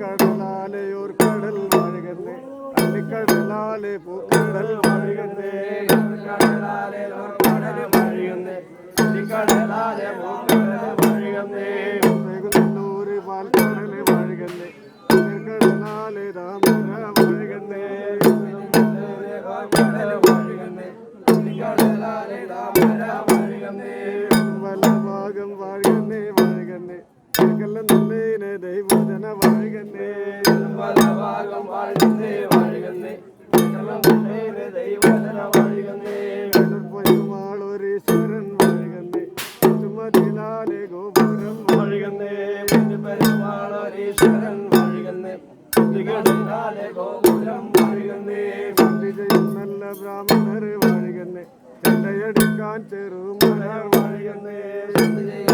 കടലാലയോർ കടൽ വഴുകുന്നേ അല്ലിക്കടലാലെ പൂക്കടൽ വഴുകുന്നേ കടലാലെ കടൽ വഴിയുന്നേ കടലാലെ കടൽ വഴിയുന്നേ വെകുന്നൂര് പാൽക്കടൽ വഴുകുന്നേ കടലാലെ രാമര വഴുകുന്നേ കടലാലെ താമര വഴിയുന്നേ ഭാഗം വഴുകുന്നേ വഴുകുന്നേ. സകല നല്ലേനെ ദൈവജന വഴുകുന്നേ. പല ഭാഗം വഴിയുന്നേ വഴിയുന്നേ നല്ലേനെ ദൈവജന വഴിയുന്നേ പൊയ്യുമാളൊരീശ്വരൻ വഴുകുന്നേ. ചുമതിലാലെ ഗോപുരം വഴിയുന്നേ പെരുമാളീശ്വരൻ വഴിയുന്നേ തികടിനാലെ ഗോപുരം വഴിയുന്നേ വിജയം നല്ല ബ്രാഹ്മണർ വഴുകുന്നേ എണ്ണയടിക്കാൻ ചെറുമലർ വഴിയുന്നേ